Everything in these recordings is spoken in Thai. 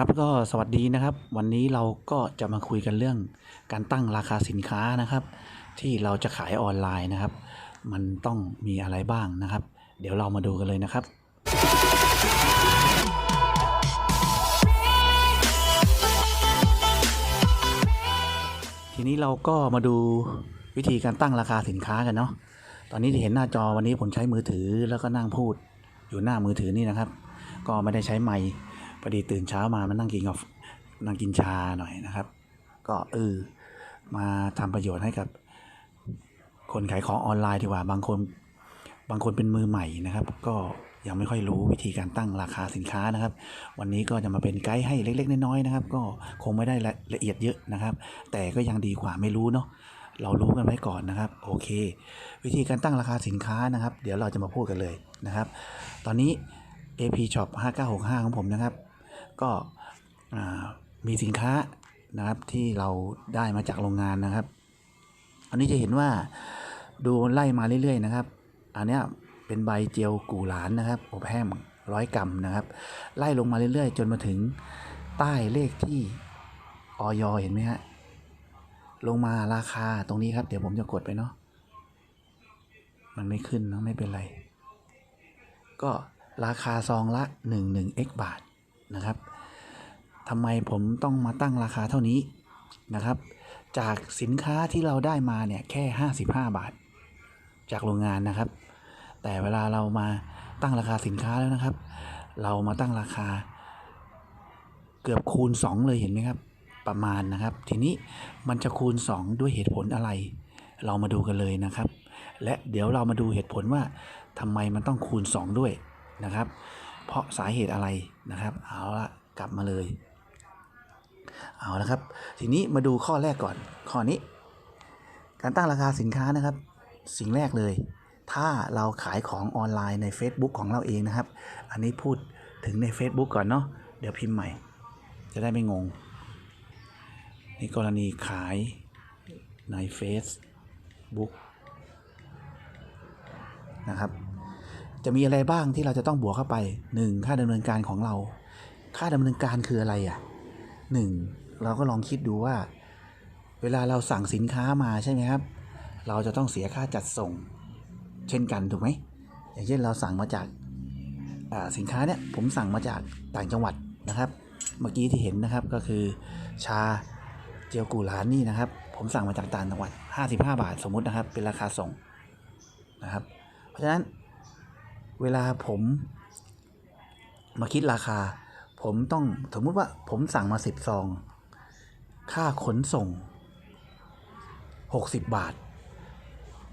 ครับก็สวัสดีนะครับ วันนี้เราก็จะมาคุยกันเรื่องการตั้งราคาสินค้านะครับ ที่เราจะขายออนไลน์นะครับ มันต้องมีอะไรบ้างนะครับ เดี๋ยวเรามาดูกันเลยนะครับ ทีนี้เราก็มาดูวิธีการตั้งราคาสินค้ากันเนาะตอนนี้ที่เห็นหน้าจอวันนี้ผมใช้มือถือแล้วก็นั่งพูดอยู่หน้ามือถือนี่นะครับ ก็ไม่ได้ใช้ไมค์ พอดีตื่นเช้ามามานั่งกินกาแฟนั่งกินชาหน่อยนะครับ ก็เออมาทำประโยชน์ให้กับ คนขายของออนไลน์ดีกว่าบางคน บางคนเป็นมือใหม่นะครับ ก็ยังไม่ค่อยรู้วิธีการตั้งราคาสินค้านะครับ วันนี้ก็จะมาเป็นไกด์ให้เล็ก ๆ น้อยๆนะครับ ก็คงไม่ได้ละละเอียดเยอะนะครับ แต่ก็ยังดีกว่าไม่รู้เนาะเรารู้กันไว้ก่อนนะครับ โอเค วิธีการตั้งราคาสินค้านะครับ เดี๋ยวเราจะมาพูดกันเลยนะครับ ตอนนี้ AP Shop 5965 ของผมนะครับ ก็มีสินค้านะครับที่เราได้มาจากโรงงานนะครับ อันนี้จะเห็นว่าดูไล่มาเรื่อยๆนะครับ อันนี้เป็นใบเจียวกูหลานนะครับอบแห้งร้อยกรัมนะครับ ไล่ลงมาเรื่อยๆ จนมาถึงใต้เลขที่ออยเห็นไหมฮะลงมาราคาตรงนี้ครับ เดี๋ยวผมจะกดไปเนาะมันไม่ขึ้นเนะไม่เป็นไร ก็ราคาซองละ 11 x บาท นะครับทำไมผมต้องมาตั้งราคาเท่านี้นะครับ จากสินค้าที่เราได้มาเนี่ยแค่ 55 บาท จากโรงงานนะครับ แต่เวลาเรามาตั้งราคาสินค้าแล้วนะครับ เรามาตั้งราคา เกือบคูณ 2 เลยเห็นไหมครับ ประมาณนะครับ ทีนี้มันจะคูณ 2 ด้วยเหตุผลอะไร เรามาดูกันเลยนะครับ และเดี๋ยวเรามาดูเหตุผลว่าทำไมมันต้องคูณ 2 ด้วยนะครับ เพราะสาเหตุอะไรนะครับ เอาละกลับมาเลย เอาละครับ ทีนี้มาดูข้อแรกก่อน ข้อนี้ การตั้งราคาสินค้านะครับ สิ่งแรกเลย ถ้าเราขายของออนไลน์ใน Facebook ของเราเองนะครับ อันนี้พูดถึงใน Facebook ก่อนเนาะเดี๋ยวพิมพ์ใหม่ จะได้ไม่งงนี่กรณีขายใน Facebook นะครับ จะมีอะไรบ้างที่เราจะต้องบวกเข้าไป 1. ค่าดำเนินการของเรา ค่าดำเนินการคืออะไรอะ 1. เราก็ลองคิดดูว่า เวลาเราสั่งสินค้ามาใช่ไหมครับ เราจะต้องเสียค่าจัดส่ง เช่นกันถูกไหมอย่างเช่นเราสั่งมาจากอ่าสินค้าเนี่ยผมสั่งมาจากต่างจังหวัดนะครับ เมื่อกี้ที่เห็นนะครับก็คือชาเจียวกูหลานนี่นะครับ ผมสั่งมาจากต่างจังหวัด 55 บาทสมมุตินะครับ เป็นราคาส่งนะครับ เพราะฉะนั้น เวลาผมมาคิดราคา ผมต้องสมมุติว่าผมสั่งมา10ซอง ค่าขนส่ง 60 บาท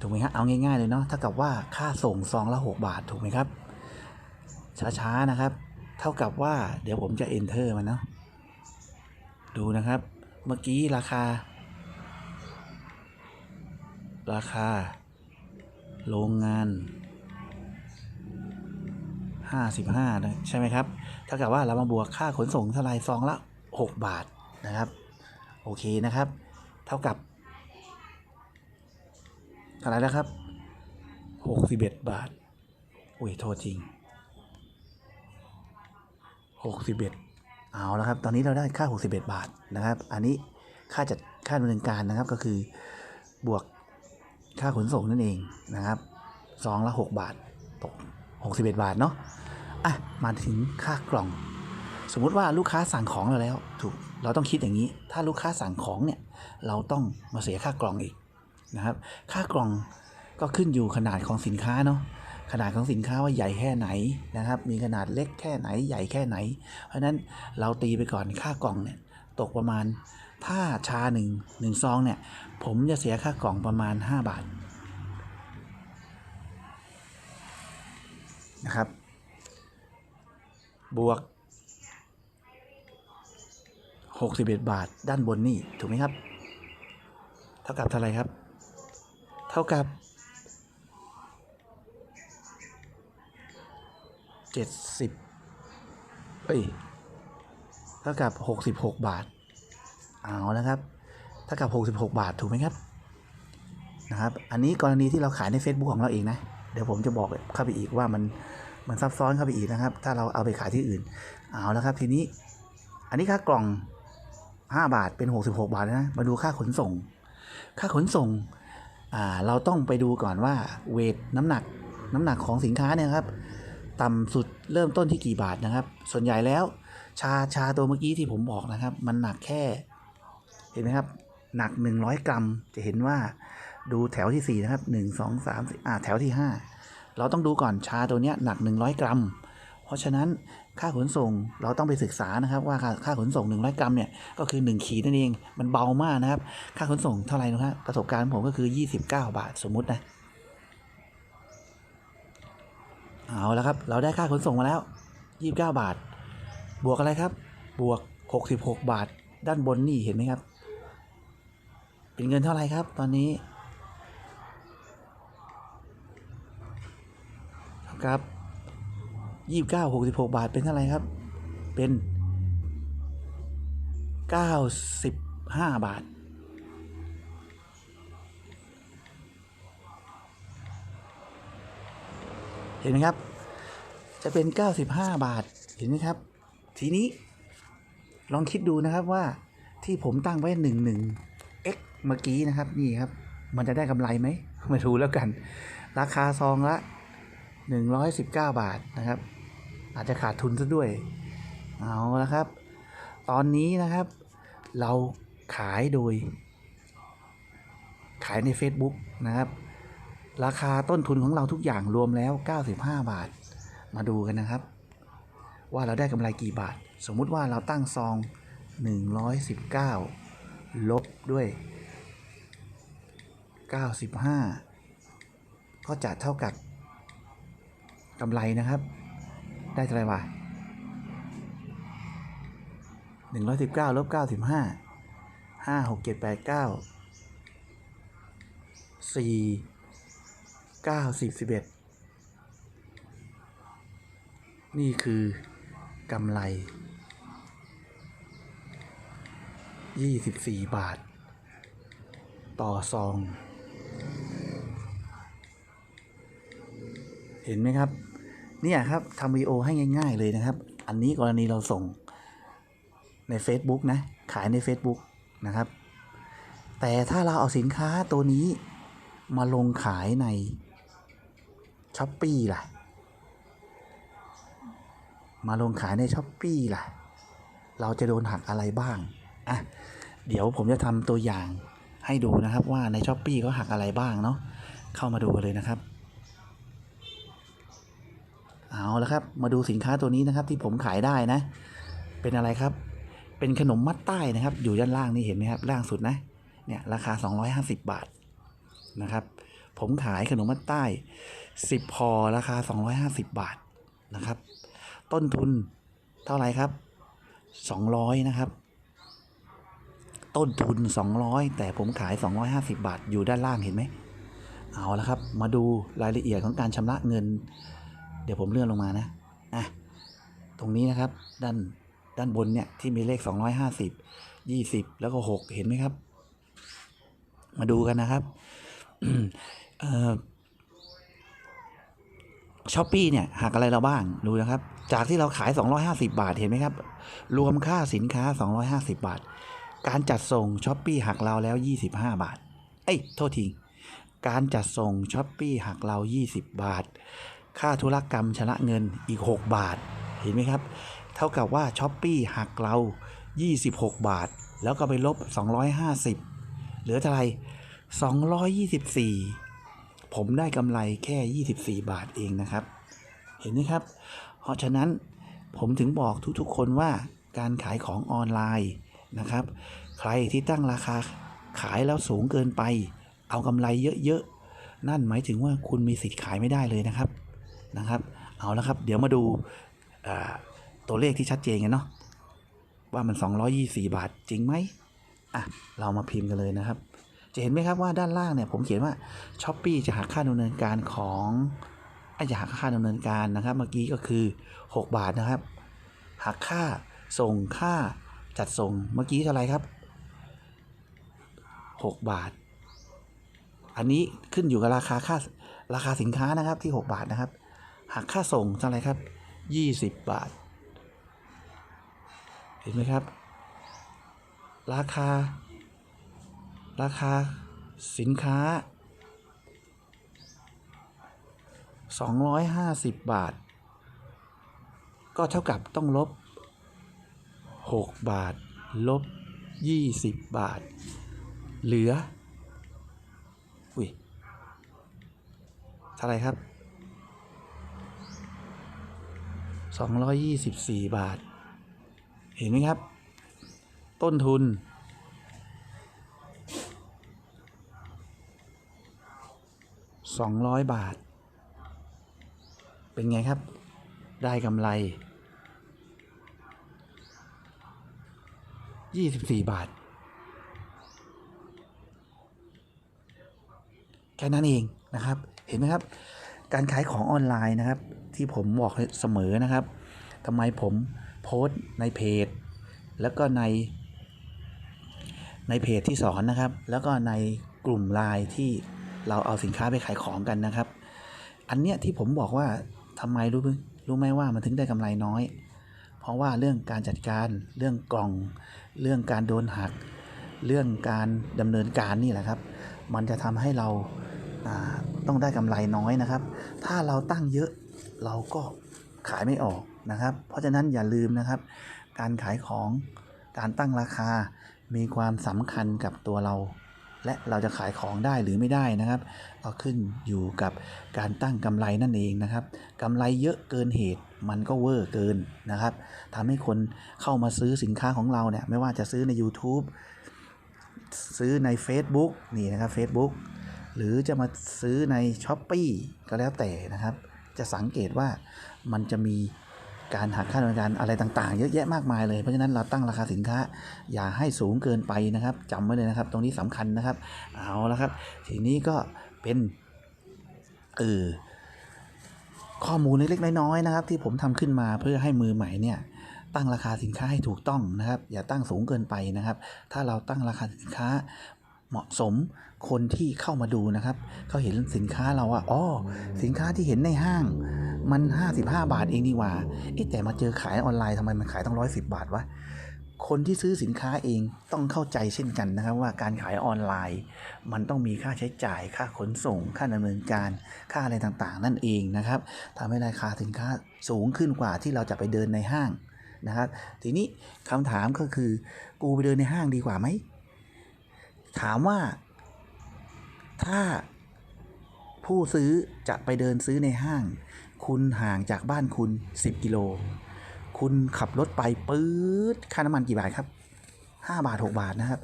ถูกไหมครับเอาง่าย ๆ เลยเนาะถ้ากับว่าค่าส่งซองละ 6 บาทถูกไหมครับ ช้าๆนะครับ เท่ากับว่าเดี๋ยวผมจะ enter มันเนาะดูนะครับ เมื่อกี้ราคา ราคา โรงงาน 55นะใช่ไหมครับเท่ากับว่าเรามาบวกค่าขนส่งเท่าไรซองละ 6 บาทนะครับ โอเคนะครับ เท่ากับเท่าไรแล้วครับ 61 บาทอุ้ยโทษจริง 61 เอาแล้วครับ ตอนนี้เราได้ค่า 61 บาทนะครับ อันนี้ค่าจัดค่าดำเนินการนะครับก็คือบวกค่าขนส่งนั่นเองนะครับซองละ 6 บาท ตก 61 บาทเนาะ อะมาถึงค่ากล่อง สมมุติว่าลูกค้าสั่งของเราแล้ว ถูก เราต้องคิดอย่างนี้ ถ้าลูกค้าสั่งของเนี่ย เราต้องมาเสียค่ากล่องอีกนะครับ ค่ากล่องก็ขึ้นอยู่ขนาดของสินค้าเนาะขนาดของสินค้าว่าใหญ่แค่ไหนนะครับ มีขนาดเล็กแค่ไหนใหญ่แค่ไหน เพราะฉะนั้นเราตีไปก่อนค่ากล่องเนี่ยตกประมาณถ้าชาหนึ่งหนึ่งซองเนี่ย ผมจะเสียค่ากล่องประมาณ 5 บาทนะครับ บวก 61 บาทด้านบนนี่ถูกไหมครับ เท่ากับเท่าไรครับ เท่ากับ 70เอ้ยเท่ากับ 66 บาท เอาแล้วครับ เท่ากับ 66 บาทถูกไหมครับนะครับ อันนี้กรณีที่เราขายใน Facebook ของเราเองนะ เดี๋ยวผมจะบอกเข้าไปอีกว่ามัน มันซับซ้อนเข้าไปอีกนะครับ ถ้าเราเอาไปขายที่อื่น เอาแล้วครับทีนี้ อันนี้ค่ากล่องห้าบาทเป็นหกสิบหกบาทนะมาดูค่าขนส่ง ค่าขนส่งเราต้องไปดูก่อนว่าเวทน้ำหนักน้ำหนักของสินค้าเนี่ยครับต่ำสุดเริ่มต้นที่กี่บาทนะครับ ส่วนใหญ่แล้วชาชาตัวเมื่อกี้ที่ผมบอกนะครับ มันหนักแค่ เห็นไหมครับ หนัก 100 กรัมจะเห็นว่าดูแถวที่ 4 นะครับ 1 2 3 4อ่าแถวที่ 5 เราต้องดูก่อนชาตัวเนี้ยหนัก 100 กรัม เพราะฉะนั้นค่าขนส่งเราต้องไปศึกษานะครับ ว่าค่าค่าขนส่ง 100 กรัมเนี่ยก็คือ 1 ขีดนั่นเอง มันเบามากนะครับ ค่าขนส่งเท่าไหร่นะครับประสบการณ์ผมก็คือ 29 บาทสมมุตินะเอาแล้วครับ เราได้ค่าขนส่งมาแล้ว 29 บาท บวกอะไรครับ บวก 66 บาท ด้านบนนี่เห็นไหมครับ เป็นเงินเท่าไหร่ครับ ตอนนี้ ครับ29 66บาทเป็นเท่าไหร่ครับ เป็น95บาท เห็นไหมครับ จะเป็น95บาท เห็นไหมครับ ทีนี้ลองคิดดูนะครับว่าที่ผมตั้งไว้11 x เมื่อกี้นะครับ นี่ครับ มันจะได้กำไรไหม ไม่รู้แล้วกัน ราคาซองละ 119 บาทนะครับ อาจจะขาดทุนซะด้วย เอาละครับ ตอนนี้นะครับ เราขายโดย ขายใน Facebook นะครับ ราคาต้นทุนของเราทุกอย่างรวมแล้ว 95 บาท มาดูกันนะครับ ว่าเราได้กำไรกี่บาท สมมุติว่าเราตั้งซอง 119 ลบด้วย 95 ก็จะเท่ากับ กำไรนะครับ ได้เท่าไหร่วะ119ลบ95 5 6 7 8 9 4 9 10 11นี่คือกำไร24บาท ต่อซอง เห็นไหมครับ เนี่ยครับทำวีโอให้ง่าย ๆเลยนะครับ อันนี้กรณีเราส่งใน Facebook นะ ขายใน Facebook นะครับ แต่ถ้าเราเอาสินค้าตัวนี้มาลงขายใน s h อ p e e ล่ะ มาลงขายใน s h อ p e e ล่ะ เราจะโดนหักอะไรบ้าง อะ เดี๋ยวผมจะทำตัวอย่างให้ดูนะครับว่าใน s h อ p e e เขาหักอะไรบ้างเนาะ เข้ามาดูกันเลยนะครับ เอาละครับ มาดูสินค้าตัวนี้นะครับ ที่ผมขายได้นะ เป็นอะไรครับ เป็นขนมมัดใต้นะครับ อยู่ด้านล่างนี่เห็นไหมครับ ล่างสุดนะ เนี่ยราคา 250 บาทนะครับ ผมขายขนมมัดใต้ 10พอราคา 250 บาทนะครับ ต้นทุนเท่าไหร่ครับ 200 นะครับ ต้นทุน 200 แต่ผมขาย 250 บาท อยู่ด้านล่างเห็นไหมเอาละครับ มาดูรายละเอียดของการชำระเงิน เดี๋ยวผมเลื่อนลงมานะอะตรงนี้นะครับ ด้านด้านบนเนี่ยที่มีเลข 250 20 แล้วก็ 6 เห็นไหมครับ มาดูกันนะครับช้อปปี้เนี่ยหักอะไรเราบ้างดูนะครับ จากที่เราขาย 250 บาทเห็นไหมครับ รวมค่าสินค้า 250 บาท การจัดส่งช้อปปี้หักเราแล้ว 25 บาท เอ้ย โทษทีการจัดส่งช้อปปี้หักเรา 20 บาท ค่าธุรกรรมชำระเงินอีก 6 บาท เห็นไหมครับ เท่ากับว่าช้อปปี้หักเรา 26 บาท แล้วก็ไปลบ 250 เหลือเท่าไหร่224 ผมได้กำไรแค่ 24 บาทเองนะครับ เห็นไหมครับ เพราะฉะนั้นผมถึงบอกทุกๆคนว่าการขายของออนไลน์นะครับ ใครที่ตั้งราคาขายแล้วสูงเกินไป เอากำไรเยอะๆ นั่นหมายถึงว่าคุณมีสิทธิ์ขายไม่ได้เลยนะครับ นะครับ เอาและครับ เดี๋ยวมาดูตัวเลขที่ชัดเจนกันเนาะว่ามัน 224 บาทจริงไหมอะ เรามาพิมพ์กันเลยนะครับ จะเห็นไหมครับว่าด้านล่างเนี่ยผมเขียนว่าช้อปปีจะหักค่าดำเนินการของไอ้จะหักค่าดำเนินการนะครับ เมื่อกี้ก็คือ 6 บาทนะครับ หักค่าส่งค่าจัดส่งเมื่อกี้เท่าไหร่ครับ 6 บาท อันนี้ขึ้นอยู่กับราคาค่าราคาสินค้านะครับที่ 6 บาทนะครับ หักค่าส่งเท่าไรครับ 20 บาท เห็นไหมครับ ราคา ราคาสินค้า 250 บาท ก็เท่ากับต้องลบ 6 บาท ลบ 20 บาท เหลือ อุ้ยเท่าไรครับ 224 บาท เห็นไหมครับ ต้นทุน 200 บาท เป็นไงครับ ได้กำไร 24 บาท แค่นั้นเองนะครับ เห็นไหมครับ การขายของออนไลน์นะครับ ที่ผมบอกเสมอนะครับทำไมผมโพสต์ในเพจ แล้วก็ใน ในเพจที่สอนนะครับ แล้วก็ในกลุ่มไลน์ที่เราเอาสินค้าไปขายของกันนะครับ อันเนี้ยที่ผมบอกว่าทำไมรู้รู้ไหมว่ามันถึงได้กำไรน้อย เพราะว่าเรื่องการจัดการเรื่องกล่อง เรื่องการโดนหัก เรื่องการดำเนินการนี่แหละครับ มันจะทำให้เราอ่าต้องได้กำไรน้อยนะครับ ถ้าเราตั้งเยอะ เราก็ขายไม่ออกนะครับ เพราะฉะนั้นอย่าลืมนะครับ การขายของการตั้งราคามีความสำคัญกับตัวเรา และเราจะขายของได้หรือไม่ได้นะครับ ก็ขึ้นอยู่กับการตั้งกำไรนั่นเองนะครับกำไรเยอะเกินเหตุมันก็เวอร์เกินนะครับทำให้คนเข้ามาซื้อสินค้าของเราเนี่ยไม่ว่าจะซื้อใน YouTube ซื้อใน Facebook นี่นะครับ Facebook หรือจะมาซื้อใน s h อ p e e ก็แล้วแต่นะครับ จะสังเกตว่ามันจะมีการหักค่าดำเนินการอะไรต่างๆ เยอะแยะมากมายเลยเพราะฉะนั้นเราตั้งราคาสินค้า อย่าให้สูงเกินไปนะครับจำไว้เลยนะครับ ตรงนี้สำคัญนะครับ เอาละครับ ทีนี้ก็เป็นเออข้อมูลเล็กๆน้อยๆนะครับ ที่ผมทำขึ้นมาเพื่อให้มือใหม่เนี่ยตั้งราคาสินค้าให้ถูกต้องนะครับ อย่าตั้งสูงเกินไปนะครับ ถ้าเราตั้งราคาสินค้าเหมาะสม คนที่เข้ามาดูนะครับเขาเห็นสินค้าเราว่าอ๋อสินค้าที่เห็นในห้างมัน 55 บาทเองนี่ว่าเอ๊ะแต่มาเจอขายออนไลน์ทำไมมันขายต้อง 110 บาทวะคนที่ซื้อสินค้าเองต้องเข้าใจเช่นกันนะครับว่าการขายออนไลน์ มันต้องมีค่าใช้จ่าย ค่าขนส่ง ค่าดำเนินการค่าอะไรต่างๆ นั่นเองนะครับทำให้ราคาสินค้าสูงขึ้นกว่าที่เราจะไปเดินในห้างนะครับ ทีนี้คำถามก็คือ กูไปเดินในห้างดีกว่าไหมถามว่า ถ้าผู้ซื้อจะไปเดินซื้อในห้าง คุณห่างจากบ้านคุณ 10 กิโล คุณขับรถไปปื๊ดค่าน้ำมันกี่บาทครับ 5 บาท 6 บาทนะครับ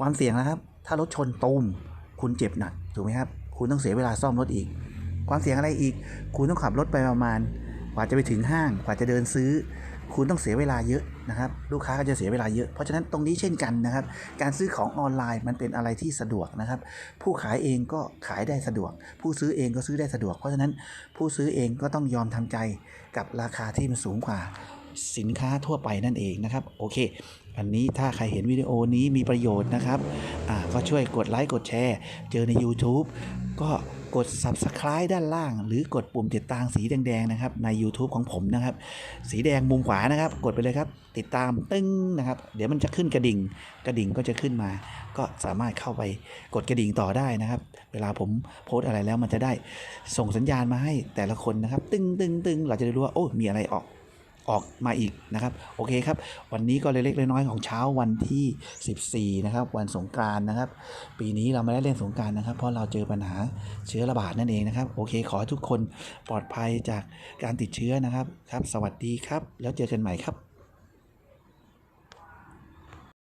ความเสี่ยงนะครับ ถ้ารถชนตูมคุณเจ็บหนักถูกไหมครับ คุณต้องเสียเวลาซ่อมรถอีก ความเสี่ยงอะไรอีก คุณต้องขับรถไปประมาณ กว่าจะไปถึงห้าง กว่าจะเดินซื้อ คุณต้องเสียเวลาเยอะ นะครับลูกค้าก็จะเสียเวลาเยอะ เพราะฉะนั้นตรงนี้เช่นกันนะครับ การซื้อของออนไลน์มันเป็นอะไรที่สะดวกนะครับ ผู้ขายเองก็ขายได้สะดวก ผู้ซื้อเองก็ซื้อได้สะดวก เพราะฉะนั้นผู้ซื้อเองก็ต้องยอมทำใจกับราคาที่มันสูงกว่าสินค้าทั่วไปนั่นเองนะครับ โอเค อันนี้ถ้าใครเห็นวิดีโอนี้มีประโยชน์นะครับก็ช่วยกดไลค์กดแชร์ เจอใน YouTube ก็ กด Subscribe ด้านล่าง หรือกดปุ่มติดตามสีแดงๆนะครับใน YouTube ของผมนะครับ สีแดงมุมขวานะครับ กดไปเลยครับ ติดตามตึ้งนะครับ เดี๋ยวมันจะขึ้นกระดิ่ง กระดิ่งก็จะขึ้นมา ก็สามารถเข้าไปกดกระดิ่งต่อได้นะครับ เวลาผมโพสต์อะไรแล้วมันจะได้ส่งสัญญาณมาให้แต่ละคนนะครับ ตึ้งตึ้งตึ้งเราจะได้รู้ว่าโอ้มีอะไรออก ออกมาอีกนะครับ โอเคครับ วันนี้ก็เล็กๆน้อยๆของเช้าวันที่ 14 นะครับ วันสงกรานนะครับ ปีนี้เราไม่ได้เล่นสงกรารนะครับ เพราะเราเจอปัญหาเชื้อระบาดนั่นเองนะครับ โอเค ขอให้ทุกคนปลอดภัยจากการติดเชื้อนะครับ ครับ สวัสดีครับ แล้วเจอกันใหม่ครับ